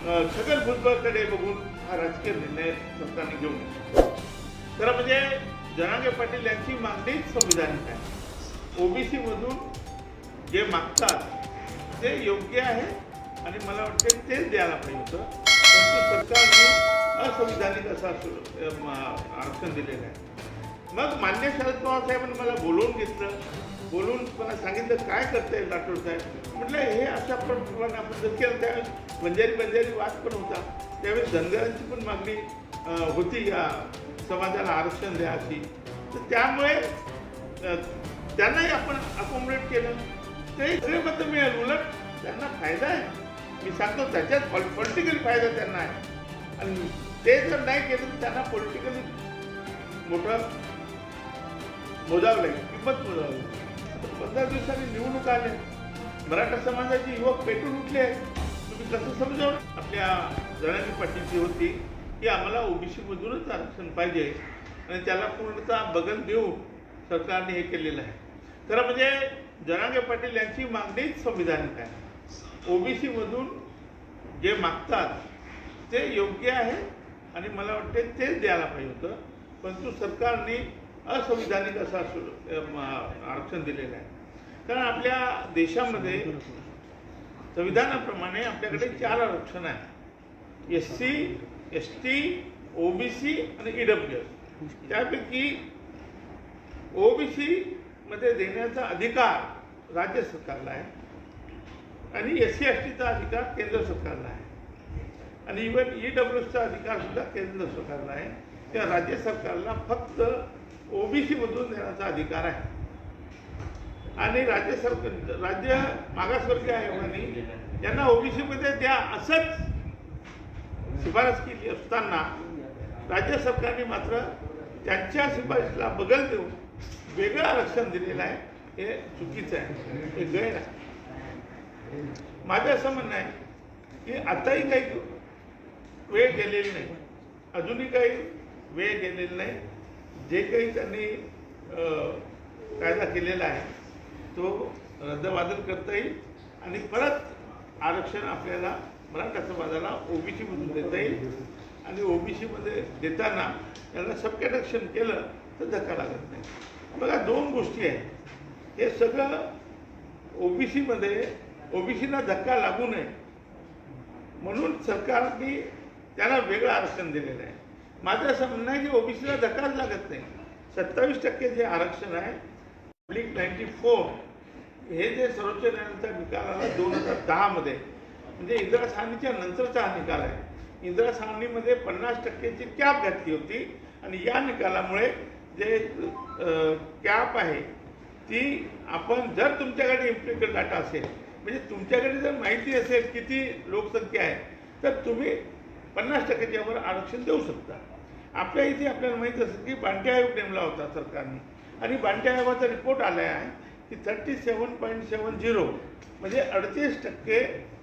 अ, छगन भुजबळकडे बघून हा राजकीय निर्णय सरकारने घेऊ नये खरं म्हणजे जनागे पाटील यांची मागणीच संविधानिक आहे. ओबीसी मधून जे मागतात ते योग्य आहे आणि मला वाटते तेच द्यायला पाहिजे होतं. परंतु सरकारने असंविधानिक असं आरक्षण दिलेलं आहे. मग मान्य शरद पवार साहेबांनी मला बोलवून घेतलं. बोलून मला सांगितलं काय करता येईल राठोड साहेब? म्हटलं हे अशा प्रमाणे आपण जर केलं त्यावेळेस बंजारी बंजारी वाद पण होता. त्यावेळेस धनगरांची पण मागणी होती या समाजाला आरक्षण द्या अशी तर त्यामुळे त्यांनाही आपण अकोमोडेट केलं. ते सगळे मतं मिळेल. उलट त्यांना फायदा आहे. मी सांगतो त्याच्यात पॉलिटिकली फायदा त्यांना आहे. आणि ते जर नाही केलं तर त्यांना पॉलिटिकली मोठं मोजावं लागेल. किंमत मोजावं लागेल. पंधरा दिवसांनी निवडणूक आल्या मराठा समाजाचे युवक पेटून उठले. आहेत तुम्ही कसं समजावं आपल्या जणांनी पाटीलची होती की आम्हाला ओबीसी मधूनच आरक्षण पाहिजे. आणि त्याला पूर्णतः बगल देऊन सरकारने हे केलेलं आहे. खरं म्हणजे जनागे पाटील यांची मागणीच संविधानिक आहे. ओबीसीमधून जे मागतात ते योग्य आहे आणि मला वाटते तेच द्यायला पाहिजे होतं. परंतु सरकारने असंविधानिक असं आरक्षण दिलेलं आहे. कारण आपल्या देशामध्ये संविधानाप्रमाणे आपल्याकडे चार आरक्षण आहे S C S T OBC आणि ईडब्ल्यू एस. त्यापैकी ओबीसी मध्ये देण्याचा अधिकार राज्य सरकारला आहे आणि एस सी एस टीचा अधिकार केंद्र सरकारला आहे. आणि इवन ई डब्ल्यूचा अधिकार सुद्धा केंद्र सरकारला आहे. त्या राज्य सरकारला फक्त ओबीसी मधून देण्याचा अधिकार आहे. आणि राज्य सरकार राज्य मागासवर्गीय आयोगाने यांना ओबीसीमध्ये द्या असंच शिफारस केली असताना राज्य सरकारने मात्र त्यांच्या शिफारशीला बगल देऊन वेगळं आरक्षण दिलेलं आहे हे चुकीचं आहे हे गैर आहे. माझं असं म्हणणं आहे की आताही काही वेळ गेलेली नाही अजूनही काही वेळ गेलेली नाही जे काही त्यांनी कायदा केलेला आहे तो रद्दबादल करता येईल आणि परत आरक्षण आपल्याला मराठा समाजाला ओबीसीमधून देता येईल. आणि ओबीसीमध्ये देताना त्यांना सबकॅटॅक्शन केलं तर धक्का लागत नाही. बघा दोन गोष्टी आहेत. हे सगळं ओबीसीमध्ये ओबीसीला धक्का लागू नये. म्हणून सरकारने त्यांना वेगळं आरक्षण दिलेलं आहे. माझं असं म्हणणं आहे की ओबीसीला धक्काच लागत नाही. सत्तावीस टक्के जे आरक्षण आहे पब्लिक नाईन्टी फोर हे जे सर्वोच्च न्यायालयाचा निकाल आला दोन हजार दहामध्ये म्हणजे इंदिरा साहनीच्या नंतरचा हा निकाल आहे. इंदिरा साहनीमध्ये पन्नास टक्केची कॅप घातली होती आणि या निकालामुळे जे कॅप आहे ती आपण जर तुमच्याकडे इम्प्लिकल डाटा असेल म्हणजे तुमच्याकडे जर माहिती असेल किती लोकसंख्या आहे तर तुम्ही पन्नास टक्क्याच्यावर आरक्षण देऊ शकता. आपल्या इथे आपल्याला माहिती असेल की बांटे आयोग नेमला होता सरकारने. आणि बांटे आयोगाचा रिपोर्ट आला आहे की thirty seven point seven zero म्हणजे अडतीस टक्के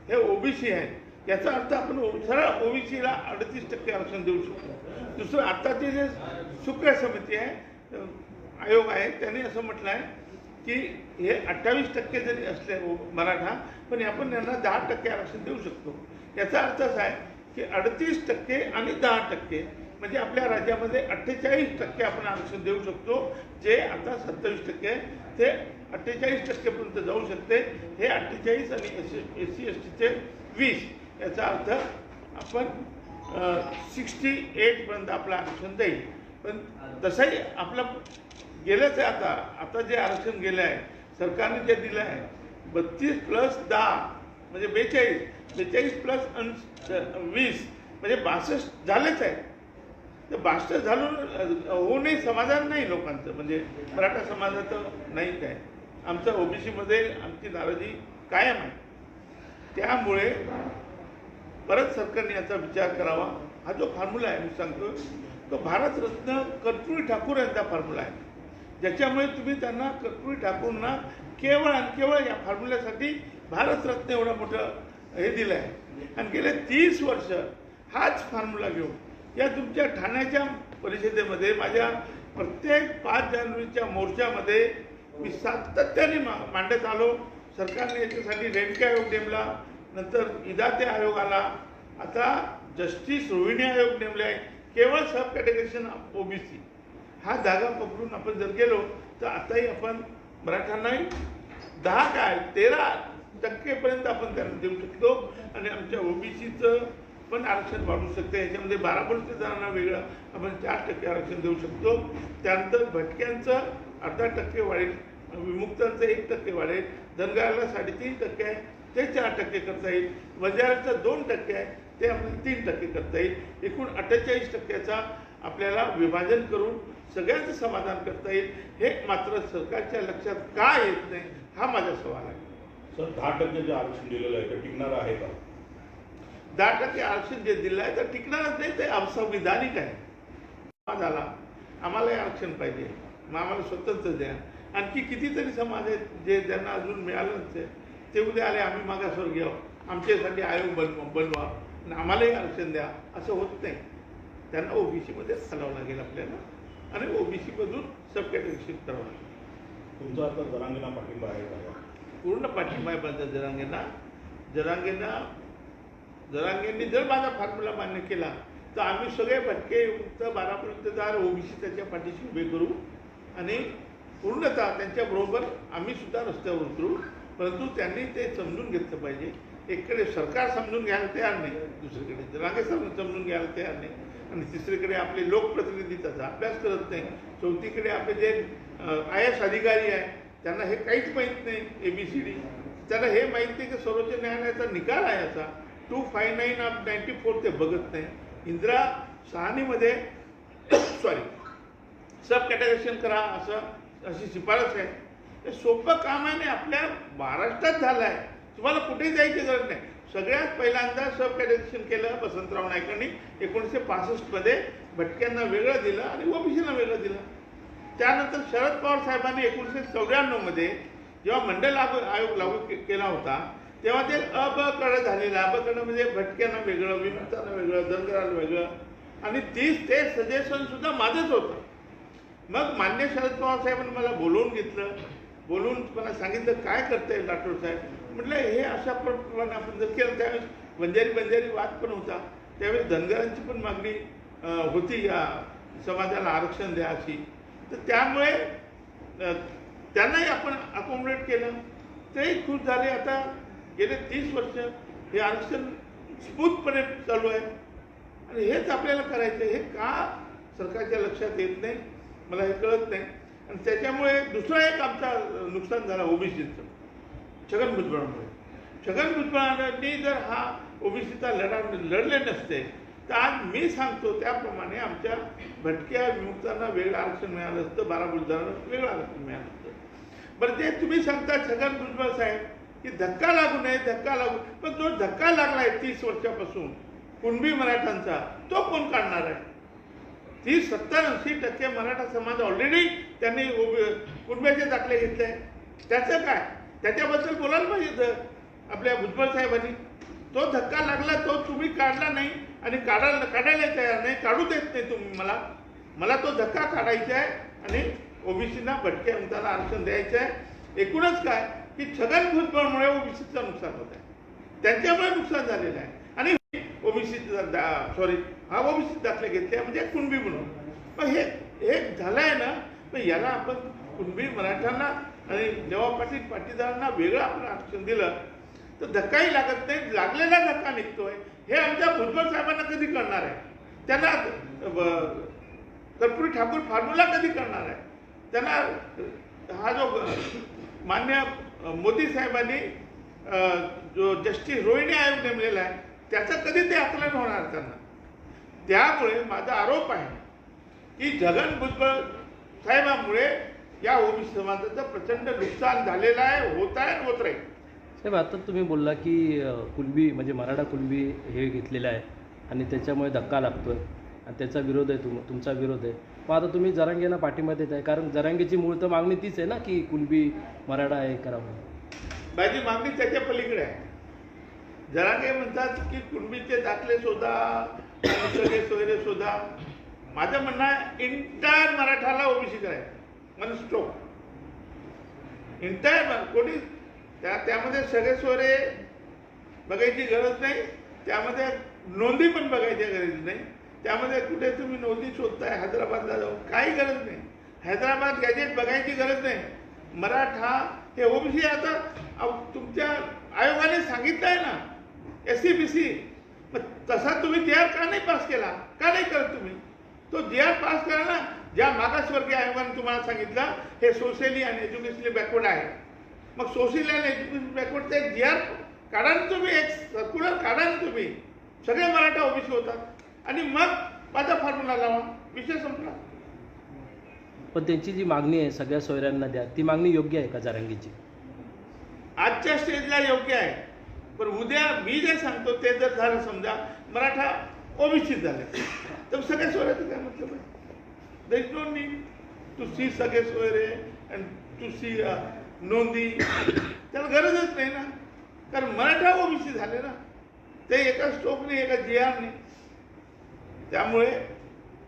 हे ओबीसी आहे. याचा अर्थ आपण ओ- सरळ ओबीसीला अडतीस टक्के आरक्षण देऊ शकतो. दुसरं आत्ताची जे शुक्र समिती आहे आयोग आहे त्यांनी असं म्हटलं आहे की हे अठ्ठावीस टक्के जरी असले ओ- मराठा पण आपण यांना दहा टक्के आरक्षण देऊ शकतो. याचा अर्थ असा आहे की अडतीस टक्के आणि दहा टक्के म्हणजे आपल्या राज्यामध्ये अठ्ठेचाळीस टक्के आपण आरक्षण देऊ शकतो. जे आता सत्तावीस टक्के आहे ते अठ्ठेचाळीस टक्केपर्यंत जाऊ शकते. हे अठ्ठेचाळीस आणि एस एस सी एस टीचे वीस याचा अर्थ आपण सिक्स्टी एटपर्यंत आपलं आरक्षण देईल. पण तसंही आपलं गेलंच आहे आता. आता जे आरक्षण गेलं आहे सरकारने जे दिलं आहे बत्तीस प्लस दहा म्हणजे बेचाळीस बेचाळीस प्लस अन वीस म्हणजे बासष्ट झालेच आहे. तर बासष्ट झालं होऊनही समाधान नाही लोकांचं. म्हणजे मराठा समाजाचं नाही काय. आमचं ओबीसीमध्ये आमची नाराजी कायम आहे. त्यामुळे परत सरकारने याचा विचार करावा. हा जो फॉर्म्युला आहे मी सांगतो तो भारतरत्न कर्पुरी ठाकूर यांचा फॉर्म्युला आहे. ज्याच्यामुळे तुम्ही त्यांना कर्पुरी ठाकूरना केवळ आणि केवळ या फॉर्म्युल्यासाठी भारतरत्न एवढं मोठं हे दिलं आहे आणि गेले तीस वर्ष हाच फॉर्म्युला घेऊन या तुमच्या ठाण्याच्या परिषदेमध्ये माझ्या प्रत्येक पाच जानेवारीच्या मोर्चामध्ये मी सातत्याने मा मांडत आलो. सरकारने याच्यासाठी रेणके आयोग नेमला नंतर इदाते आयोग आला. आता जस्टिस रोहिणी आयोग नेमले आहे. केवळ सब कॅटेगरीशन ओबीसी. हा जागा पकडून आपण जर गेलो तर आताही आपण मराठ्यांनाही दहा काय? तेरा टक्केपर्यंत आपण त्यांना देऊ शकतो. आणि आमच्या ओबीसीचं पण आरक्षण वाढू शकते. याच्यामध्ये बारा जणांना वेगळं आपण चार टक्के आरक्षण देऊ शकतो. त्यानंतर भटक्यांचं अर्धा टक्के वाढेल विमुक्तांचं एक टक्के वाढेल धनगराला साडेतीन टक्के आहे ते चार टक्के करता येईल. बंजाराचं दोन टक्के आहे ते आपल्याला तीन टक्के करता येईल. एकूण अठ्ठेचाळीस टक्क्याचा आपल्याला विभाजन करून सगळ्यांचं समाधान करता येईल. हे मात्र सरकारच्या लक्षात का येत नाही हा माझा सवाल आहे. सर दहा टक्के जे आरक्षण दिलेलं आहे ते टिकणार आहे का? दहा टक्के आरक्षण जे दिलं आहे तर टिकणारच नाही ते असंविधानिक आहे. समाज आला आम्हालाही आरक्षण पाहिजे. मग आम्हाला स्वतंत्र द्या. आणखी कितीतरी समाज आहेत जे ज्यांना अजून मिळालं नसते ते उद्या आले आम्ही मागासवर्गीय आहोत. आमच्यासाठी आयोग बनवा बनवा. आणि आम्हालाही आरक्षण द्या. असं होत नाही. त्यांना ओबीसीमध्येच घालावं लागेल आपल्याला. आणि ओबीसीमधून सब कॅटेगरी करावं लागेल. तुमचा आता जरांगीना पाठिंबा आहे पूर्ण पाठिंबा आहे माझा जरांगेंना. जरांगेंना जरांगेंनी जर माझा फॉर्म्युला मान्य केला तर आम्ही सगळे भटके बारापूर बारापर्यंतदार ओबीसी त्याच्या पाठीशी उभे करू आणि पूर्णतः त्यांच्याबरोबर आम्ही सुद्धा रस्त्यावर उतरू. परंतु त्यांनी ते समजून घेतलं पाहिजे. एकीकडे सरकार समजून घ्यायला तयार नाही दुसरीकडे जरांगे सम- समजून घ्यायला तयार नाही. आणि तिसरीकडे आपले लोकप्रतिनिधी त्याचा अभ्यास करत नाही. चौथीकडे आपले जे आय एस अधिकारी आहे त्यांना हे काहीच माहीत नाही ए बी सी डी त्यांना हे माहीत नाही की सर्वोच्च न्यायालयाचा निकाल आहे याचा two five nine of ninety four ते बघत नाही. इंदिरा सहानीमध्ये सॉरी सब कॅटेगरेशन करा असं अशी शिफारस आहे. हे सोपं काम आहे आणि आपल्या महाराष्ट्रात झालं आहे. तुम्हाला कुठेही जायची गरज नाही. सगळ्यात पहिल्यांदा सब कॅटेगरेशन केलं वसंतराव नायकांनी एकोणीसशे पासष्टमध्ये भटक्यांना वेगळं दिलं आणि ओबीसीला वेगळं दिलं. त्यानंतर शरद पवार साहेबांनी एकोणीसशे चौऱ्याण्णवमध्ये जेव्हा मंडल आयोग लागू केला होता तेव्हा ते अ झालेलं अ म्हणजे भटक्यानं वेगळं विमुक्तांना वेगळं धनगराला वेगळं. आणि तीच ते सजेशन सुद्धा माझंच होतं. मग मान्य शरद पवार साहेबांनी मला बोलवून घेतलं. बोलून मला सांगितलं काय करता येईल राठोड साहेब? म्हटलं हे अशा प्रमाणे आपण जर केलं त्यावेळेस बंजारी बंजारी वाद पण होता. त्यावेळेस धनगरांची पण मागणी होती या समाजाला आरक्षण द्या अशी तर त्यामुळे त्यांनाही आपण अकोमोडेट केलं. तेही खुश झाले. आता गेले तीस वर्ष हे आरक्षण स्मूथपणे चालू आहे. आणि हेच आपल्याला करायचं आहे. हे का सरकारच्या लक्षात येत नाही? मला हे कळत नाही. आणि त्याच्यामुळे दुसरा एक आमचा नुकसान झाला ओबीसीचं. छगन भुजबळामुळे. छगन भुजबळांनी जर हा ओबीसीचा लढा म्हणजे लढले नसते तर आज मी सांगतो त्याप्रमाणे आमच्या भटक्या विमुक्तांना वेगळं आरक्षण मिळालं असतं बारा बुलढाणा वेगळं आरक्षण मिळालं असतं. बरं ते तुम्ही सांगता छगन भुजबळ साहेब की धक्का लागू नये धक्का लागू. पण जो धक्का लागलाय तीस वर्षापासून कुणबी मराठ्यांचा तो कोण काढणार आहे? ती सत्तर ऐंशी टक्के मराठा समाज ऑलरेडी त्यांनी कुणब्याचे दाखले घेतले. त्याचं काय? त्याच्याबद्दल बोलायला पाहिजे तर आपल्या भुजबळ साहेबांनी. तो धक्का लागला तो तुम्ही काढला नाही आणि काढायला काढायला तयार नाही काढू देत नाही तुम्ही मला. मला तो धक्का काढायचा आहे आणि ओबीसीना भटक्या उंचाला आरक्षण द्यायचं आहे. एकूणच काय? की छगन भुजबळमुळे ओबीसीचं नुकसान होत आहे. त्यांच्यामुळे नुकसान झालेलं आहे. आणि ओबीसी सॉरी हा ओबीसी दाखले घेतले म्हणजे कुणबी म्हणून. मग हे हे झालं आहे ना मग याला आपण कुणबी मराठ्यांना आणि जेव्हा पाटील पाटीदारांना वेगळं आपण आरक्षण दिलं तर धक्काही लागत नाही लागलेला धक्का निघतोय. हे आमच्या भुजबळ साहेबांना कधी करणार आहे? त्यांना कर्पुरी ठाकूर फॉर्म्युला कधी करणार आहे? त्यांना हा जो मान्य मोदी साहेबांनी जो जस्टिस रोहिणी आयोग नेमलेला आहे त्याचं कधी ते आकलन होणार त्यांना. त्यामुळे माझा आरोप आहे की जगन भुजबळ साहेबांमुळे या ओबीसी समाजाचं प्रचंड नुकसान झालेलं आहे होत आहे आणि होत राहील. साहेब आता तुम्ही बोलला की कुणबी म्हणजे मराठा कुणबी हे घेतलेलं आहे आणि त्याच्यामुळे धक्का लागतोय आणि त्याचा विरोध आहे तुम तुमचा विरोध आहे. मग आता तुम्ही जरांगेला पाठिंबा देत आहे कारण जरांगेची मूळ तर मागणी तीच आहे ना की कुणबी मराठा हे करावं. माझी मागणी त्याच्या पलीकडे आहे. जरांगे म्हणतात की कुणबीचे दाखले शोधा आणि सगळे वगैरे शोधा. माझं म्हणणं आहे इंटायर मराठाला ओबीसी करायचं. मन स्ट्रोक इंटायर कोणी त्या त्यामध्ये सगळे सोयरे बघायची गरज नाही. त्यामध्ये नोंदी पण बघायची गरज नाही. त्यामध्ये कुठे तुम्ही नोंदी शोधताय हैदराबादला जाऊन? काही गरज नाही. हैदराबाद गॅजेट बघायची गरज नाही. मराठा हे ओबीसी आता. तुमच्या आयोगाने सांगितलं आहे ना एस सी बी सी तसा तुम्ही जे आर का नाही पास केला? का नाही करत तुम्ही? तो जे आर पास करा ना. ज्या मागासवर्गीय आयोगाने तुम्हाला सांगितलं हे सोशली आणि एज्युकेशनली बॅकवर्ड आहे. मग सोशल आणि एज्युकेशन बॅकवर्डचा एक जी आर काढा ना तुम्ही. एक सर्क्युलर काढा ना तुम्ही. सगळे मराठा ओबीसी होतात. आणि मग माझा फॉर्म्युला लावा. विषय संपला. पण त्यांची जी मागणी आहे सगळ्या सोयऱ्यांना द्या. ती मागणी योग्य आहे का जरांगीची? आजच्या स्टेजला योग्य आहे. पण उद्या मी जे सांगतो ते जर झालं समजा मराठा ओबीसी झाले. तर सगळे सोयऱ्याचं काय मतलब आहे? Is no need to see सगळे सोयरे अँड टू सी नोंदी. त्याला गरजच नाही ना. कारण मराठा ओबीसी झाले ना. ते एका स्ट्रोकने एका जी आरने त्यामुळे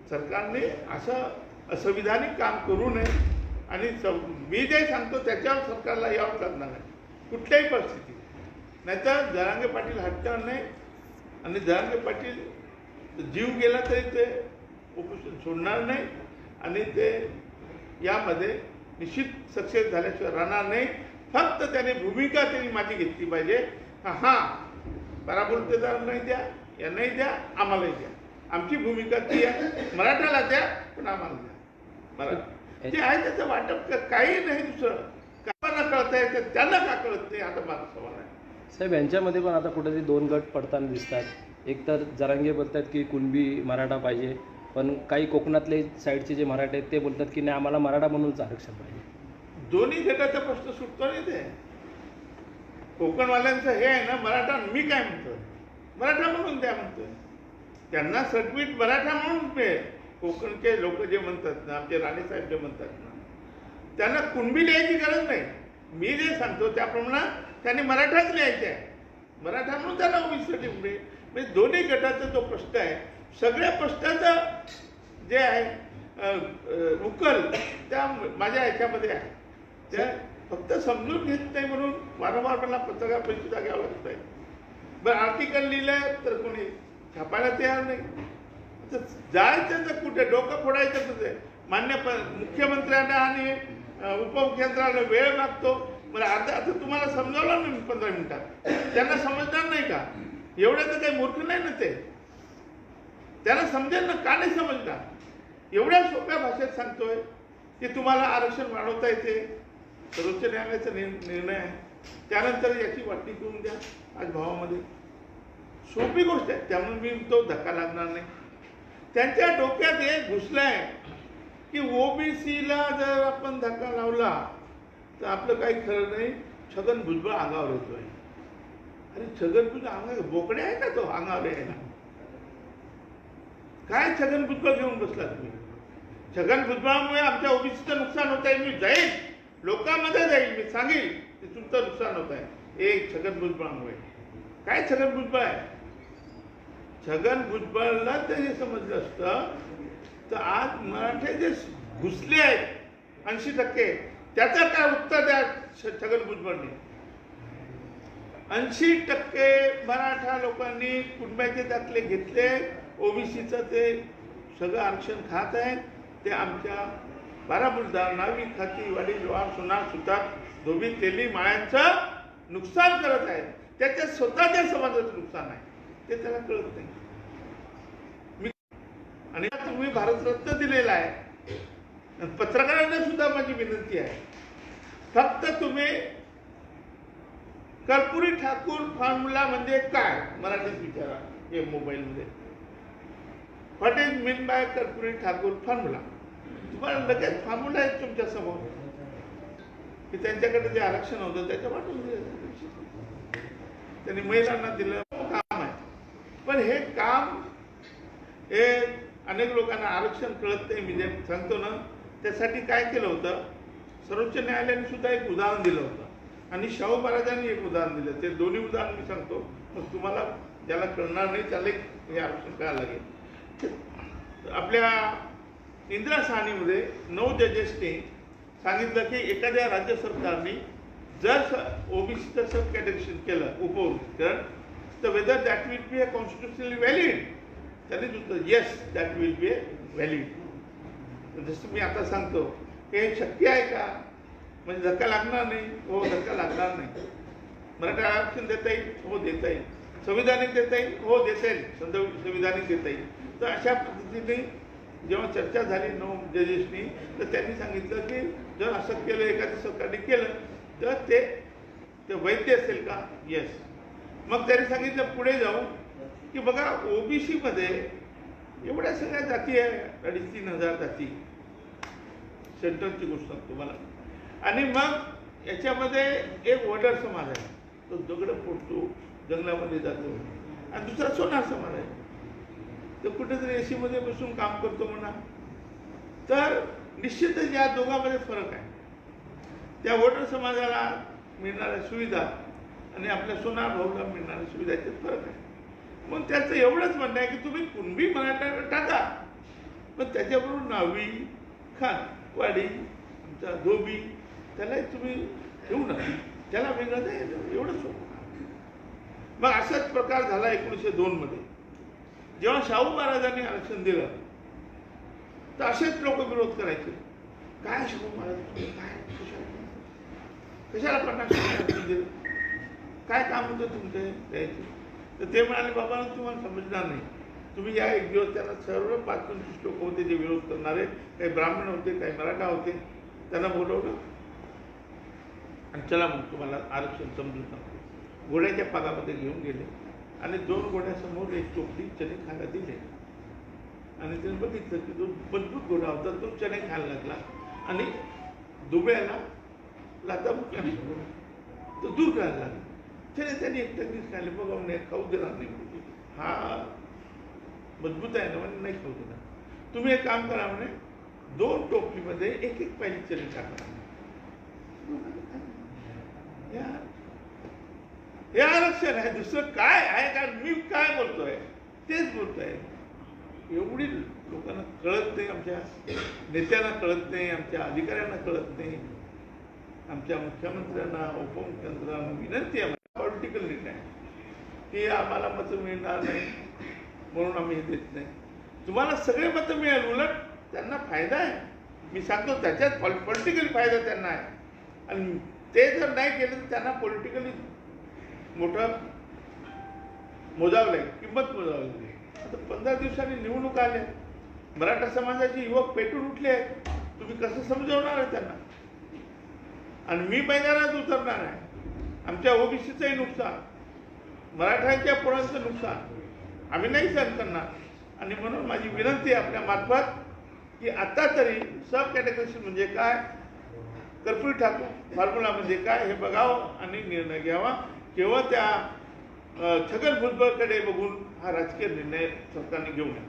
सरकारने असं असंविधानिक काम करू नये. आणि स- मी जे सांगतो त्याच्यावर सरकारला यावं लागणार नाही. कुठल्याही परिस्थितीत. नाहीतर जरांगे पाटील हत्या नाही. आणि जरांगे पाटील जीव गेला तरी ते उपोषण सोडणार नाही. आणि ते यामध्ये निश्चित सक्सेस झाल्याशिवाय राहणार नाही. फक्त त्याने भूमिका त्यांनी माझी घेतली पाहिजे. हा हां. पराबुलतेदार नाही द्या या नाही द्या आम्हालाही द्या. आमची भूमिका ती आहे. मराठाला द्या पण आम्हाला द्या. मराठा जे आहे त्याचं वाटप काही नाही दुसरं. कामांना कळत आहे तर त्यांना का कळत नाही? आता माझा सवाल आहे. साहेब यांच्यामध्ये पण आता कुठेतरी दोन गट पडताना दिसतात. एक तर जरांगे बोलतात की कुणबी मराठा पाहिजे पण काही कोकणातले साईडचे जे मराठे आहेत ते बोलतात की नाही आम्हाला मराठा म्हणूनच आरक्षण पाहिजे. दोन्ही गटाचा प्रश्न सुटतो नाही ते कोकणवाल्यांचं हे आहे ना मराठा मी काय म्हणतोय? मराठा म्हणून द्या म्हणतोय. त्यांना सर्टिफिकेट मराठा म्हणून मिळेल कोकणचे लोक जे म्हणतात ना आमचे राणेसाहेब जे म्हणतात ना त्यांना कुणबी लिहायची गरज नाही. मी जे सांगतो त्याप्रमाणे त्यांनी मराठाच लिहायचे आहे. मराठा म्हणून त्यांना ओबीसी सर्टिफिकेट म्हणजे दोन्ही गटाचा जो प्रश्न आहे सगळ्या प्रश्नाचं जे आहे उकल त्या माझ्या ह्याच्यामध्ये आहे. त्या फक्त समजून घेत नाही म्हणून वारंवार मला पत्रकार परिषदा घ्यावं लागत आहे. बरं आर्टिकल लिहिलं तर कोणी छापायला तयार नाही. तर जायचं तर कुठे? डोकं फोडायचं कुठे? मान्य प मुख्यमंत्र्यांना आणि उपमुख्यमंत्र्यांना वेळ लागतो बरं आता आता तुम्हाला समजावलं ना मी पंधरा मिनिटात? त्यांना समजणार नाही का? एवढे तर काही मूर्ख नाही ना ते. त्याला समजेल ना? का नाही समजणार? एवढ्या सोप्या भाषेत सांगतोय की तुम्हाला आरक्षण वाढवता येते. सर्वोच्च न्यायालयाचा निर्णय आहे. त्यानंतर याची वाटणी करून द्या. आज भावामध्ये. सोपी गोष्ट आहे. त्यामुळे मी तो धक्का लागणार नाही. त्यांच्या डोक्यात हे घुसलंय की ओबीसीला जर आपण धक्का लावला तर आपलं काही खरं नाही. छगन भुजबळ अंगावर येतोय. अरे छगन भुजबळ अंगावर बोकडे आहे का तो? अंगावर यायला काय छगन भुजबळ घेऊन बसला तुम्ही? छगन भुजबळामुळे आमच्या ओबीसीचं नुकसान होत आहे मी जाईल लोकांमध्ये जाईल मी सांगेल की तुमचं नुकसान होत आहे एक छगन भुजबळामुळे. काय छगन भुजबळ आहे? छगन भुजबळला जर हे समजलं असतं तर आज मराठे जे घुसले आहेत ऐंशी टक्के त्याचं काय उत्तर द्या छगन भुजबळने? ऐंशी टक्के मराठा लोकांनी कुटुंबाचे दाखले घेतले ओबीसीचं ते सगळं आरक्षण खात आहेत ते आमच्या बारामुलदार नावी खाती वाडी जोहार सोनार सुतार धोबी तेली माळ्यांचं नुकसान करत आहेत. त्याच्या स्वतःच्या समाजाचं नुकसान आहे. ते त्याला कळत नाही. मी आणि तुम्ही भारतरत्न दिलेला आहे. पत्रकारांना सुद्धा माझी विनंती आहे. फक्त तुम्ही कर्पुरी ठाकूर फॉर्म्युला म्हणजे काय? मराठीत विचारा हे मोबाईलमध्ये. What is mean by Karpuri Thakur formula तुम्हाला लगेच फॉर्म्युला आहे तुमच्यासमोर की त्यांच्याकडे जे आरक्षण होतं त्याच्या वाटून त्यांनी महिलांना दिलं काम आहे. पण हे काम हे अनेक लोकांना आरक्षण कळत नाही मी जे सांगतो ना त्यासाठी काय केलं होतं? सर्वोच्च न्यायालयाने सुद्धा एक उदाहरण दिलं होतं. आणि शाहू महाराजांनी एक उदाहरण दिलं. ते दोन्ही उदाहरण मी सांगतो. मग तुम्हाला ज्याला कळणार नाही त्याला एक हे आरक्षण करायला लागेल. आपल्या इंदिरा साहनीमध्ये नऊ जजेसने सांगितलं की एखाद्या राज्य सरकारने जर ओबीसीचं सब कॅटेगरेशन केलं उपवर्गीकरण तर whether that will be a constitutionally valid त्यांनीच उत्तर yes that will be a valid जसं मी आता सांगतो की हे शक्य आहे का? म्हणजे धक्का लागणार नाही. हो धक्का लागणार नाही. मराठा आरक्षण देता येईल? हो देता येईल. संविधानिक देता येईल? हो देता येईल. संद- संविधानिक देता येईल. तर अशा पद्धतीने जेव्हा चर्चा झाली नऊ जजेसनी तर त्यांनी सांगितलं की जर असं केलं एखाद्या सरकारने केलं तर ते ते वैध असेल का? येस मग त्यांनी सांगितलं पुढे जाऊ. की बघा ओबीसीमध्ये एवढ्या सगळ्या जाती आहे अडीच तीन हजार जाती. सेंट्रलची गोष्ट सांगतो मला आणि मग याच्यामध्ये एक वडर समाज आहे. तो दगड फोडतो जंगलामध्ये जातो. आणि दुसरा सोनार समाज आहे. तो कुठेतरी ए सीमध्ये बसून काम करतो म्हणा. तर निश्चितच या दोघांमध्ये फरक आहे. त्या वॉटर समाजाला मिळणाऱ्या सुविधा आणि आपल्या सोना भाऊला मिळणाऱ्या सुविधा याच्यात फरक आहे. मग त्याचं एवढंच म्हणणं आहे की तुम्ही कुणबी मराठा टाका. पण त्याच्याबरोबर नावी खान वाडी आमचा धोबी त्यालाही तुम्ही ठेवू नका. त्याला वेगळं द्या एवढंच सोपं. मग असाच प्रकार झाला एकोणीसशे दोनमध्ये जेव्हा शाहू महाराजांनी आरक्षण दिलं तर असेच लोक विरोध करायचे. काय शाहू महाराज? काय? कशाला? कशाला पन्नास आरक्षण दिलं? काय काम होतं तुमचे द्यायचे तर ते म्हणाले बाबा तुम्हाला समजणार नाही. तुम्ही या एक दिवस त्यांना सर्व पाच पंचवीस लोक होते जे विरोध करणारे काही ब्राह्मण होते काही मराठा होते. त्यांना बोलवलं. आणि चला मग तुम्हाला आरक्षण समजून सांगतो. घोड्याच्या पागामध्ये घेऊन गेले. आणि दोन घोड्यासमोर एक चोपडी चणे खायला दिले. आणि त्याने बघितलं की जो मजबूत घोडा होता. तो चणे खायला लागला. आणि दुबळ्याला लाता मुक्याने तो दूर करायला लागला. त्याने त्यांनी एक टंगीच खायला बघा म्हणे खाऊ देणार नाही हा. मजबूत आहे ना म्हणे नाही खाऊ देणार. तुम्ही एक काम करा म्हणे दोन टोपलीमध्ये एक एक पाहिजे चरी टाका. या. हे आरक्षण आहे. दुसरं काय आहे? का मी काय बोलतोय? तेच बोलतोय. एवढी लोकांना कळत नाही आमच्या नेत्यांना कळत नाही आमच्या अधिकाऱ्यांना कळत नाही. आमच्या मुख्यमंत्र्यांना उपमुख्यमंत्र्यांना विनंती आहे. पॉलिटिकल आहे. ती आम्हाला मतं मिळणार नाही. म्हणून आम्ही हे देत नाही. तुम्हाला सगळे मतं मिळेल उलट त्यांना फायदा आहे. मी सांगतो त्याच्यात पॉलिटिकली फायदा त्यांना आहे. आणि ते जर नाही केलं तर त्यांना पॉलिटिकली मोठं मोजावं लागेल किंमत मोजावं लागेल. आता पंधरा दिवसांनी निवडणूक आल्या. मराठा समाजाचे युवक पेटून उठले आहेत. तुम्ही कसं समजवणार आहे त्यांना? आणि मी मैदानात उतरणार आहे. आमच्या ओबीसीचंही नुकसान मराठ्यांच्या पोरांचं नुकसान. आम्ही नाही सहन करणार. आणि म्हणून माझी विनंती आहे आपल्या मार्फत की आत्ता तरी सब कॅटेगरी म्हणजे काय कर्फ्यू टाकू. फॉर्म्युला म्हणजे काय हे बघावं आणि निर्णय घ्यावा. केवळ त्या छगन भुजबळकडे बघून हा राजकीय निर्णय सरकारने घेऊ नये.